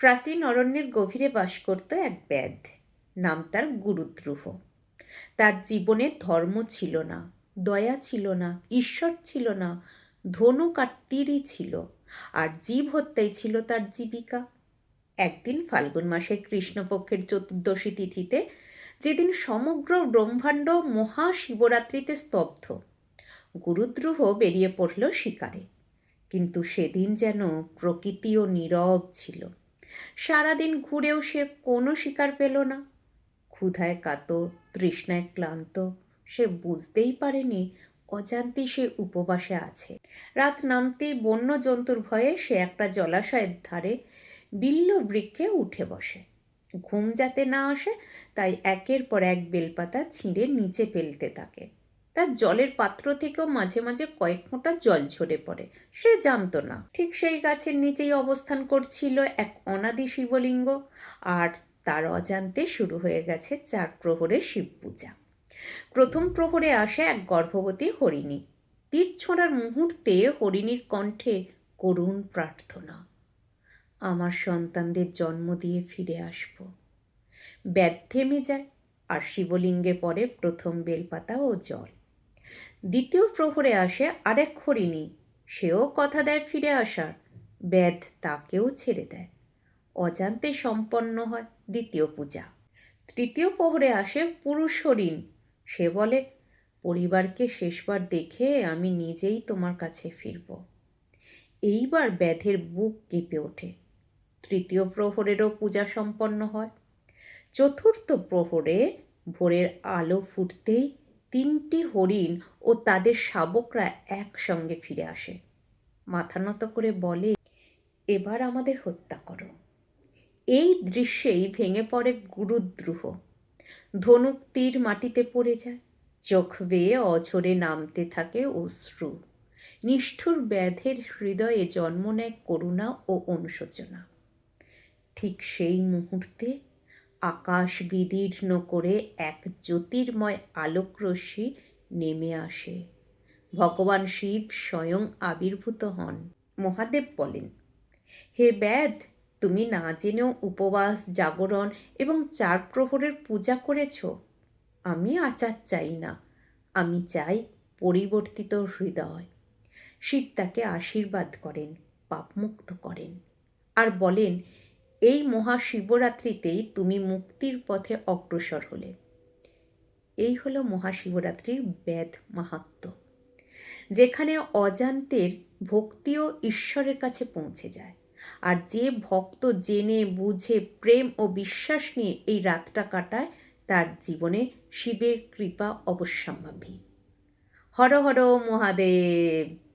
প্রাচীন অরণ্যের গভীরে বাস করত এক ব্যাধ। নাম তার গুরুদ্রুহ। তার জীবনে ধর্ম ছিল না, দয়া ছিল না, ঈশ্বর ছিল না ধনুক আর তীরই ছিল, আর জীব হত্যাই ছিল তার জীবিকা। একদিন ফাল্গুন মাসের কৃষ্ণপক্ষের চতুর্দশী তিথিতে যেদিন সমগ্র ব্রহ্মাণ্ড মহাশিবরাত্রিতে স্তব্ধ, গুরুদ্রুহ বেরিয়ে পড়ল শিকারে। কিন্তু সেদিন যেন প্রকৃতিও নীরব ছিল। সারাদিন ঘুরেও সে কোনো শিকার পেল না। ক্ষুধায় কাতর, তৃষ্ণায় ক্লান্ত, সে বুঝতেই পারেনি অজান্তে সে উপবাসে আছে। রাত নামতেই বন্য জন্তুর ভয়ে সে একটা জলাশয়ের ধারে বিল্ল বৃক্ষে উঠে বসে। ঘুম যাতে না আসে, তাই একের পর এক বেলপাতা ছিঁড়ে নিচে ফেলতে থাকে। তার জলের পাত্র থেকেও মাঝে মাঝে কয়েক ফোঁটা জল ঝরে পড়ে। সে জানতো না। ঠিক সেই গাছের নিচেই অবস্থান করছিল এক অনাদি শিবলিঙ্গ। আর তার অজান্তে শুরু হয়ে গেছে চার প্রহরের শিব পূজা। প্রথম প্রহরে আসে এক গর্ভবতী হরিণী। তীর ছোঁড়ার মুহূর্তে হরিণীর কণ্ঠে করুণ প্রার্থনা, আমার সন্তানদের জন্ম দিয়ে ফিরে আসব। ব্যাধ থেমে যায় আর শিবলিঙ্গে পড়ে প্রথম বেলপাতা ও জল। দ্বিতীয় প্রহরে আসে আরেক হরিণী। সেও কথা দেয় ফিরে আসার। ব্যাধ তাকেও ছেড়ে দেয়। অজান্তে সম্পন্ন হয় দ্বিতীয় পূজা। তৃতীয় প্রহরে আসে পুরুষ হরিণ। সে বলে, পরিবারকে শেষবার দেখে আমি নিজেই তোমার কাছে ফিরব। এইবার ব্যাধের বুক কেঁপে ওঠে। তৃতীয় প্রহরেরও পূজা সম্পন্ন হয়। চতুর্থ প্রহরে ভোরের আলো ফুটতেই তিনটি হরিণ ও তাদের শাবকরা একসঙ্গে ফিরে আসে। মাথা নত করে বলে, এবার আমাদের হত্যা করো। এই দৃশ্যেই ভেঙে পড়ে গুরুদ্রুহ। ধনুক তীর মাটিতে পড়ে যায়, চোখ বেয়ে অঝরে নামতে থাকে অশ্রু। নিষ্ঠুর ব্যাধের হৃদয়ে জন্ম নেয় করুণা ও অনুশোচনা। ঠিক সেই মুহূর্তে আকাশ বিদীর্ণ করে এক জ্যোতির্ময় আলোকরশ্মি নেমে আসে। ভগবান শিব স্বয়ং আবির্ভূত হন। মহাদেব বলেন, হে ব্যাধ, তুমি না জেনেও উপবাস, জাগরণ এবং চার প্রহরের পূজা করেছ? আমি আচার চাই না। আমি চাই পরিবর্তিত হৃদয়। শিব তাকে আশীর্বাদ করেন, পাপমুক্ত করেন। আর বলেন এই মহাশিবরাত্রিতেই তুমি মুক্তির পথে অগ্রসর হলে। এই হলো মহাশিবরাত্রির বেদ মাহাত্ম, যেখানে অজান্তের ভক্তিও ঈশ্বরের কাছে পৌঁছে যায়। আর যে ভক্ত জেনে, বুঝে, প্রেম ও বিশ্বাস নিয়ে এই রাতটা কাটায়, তার জীবনে শিবের কৃপা অবশ্যম্ভাবী। হর হর মহাদেব!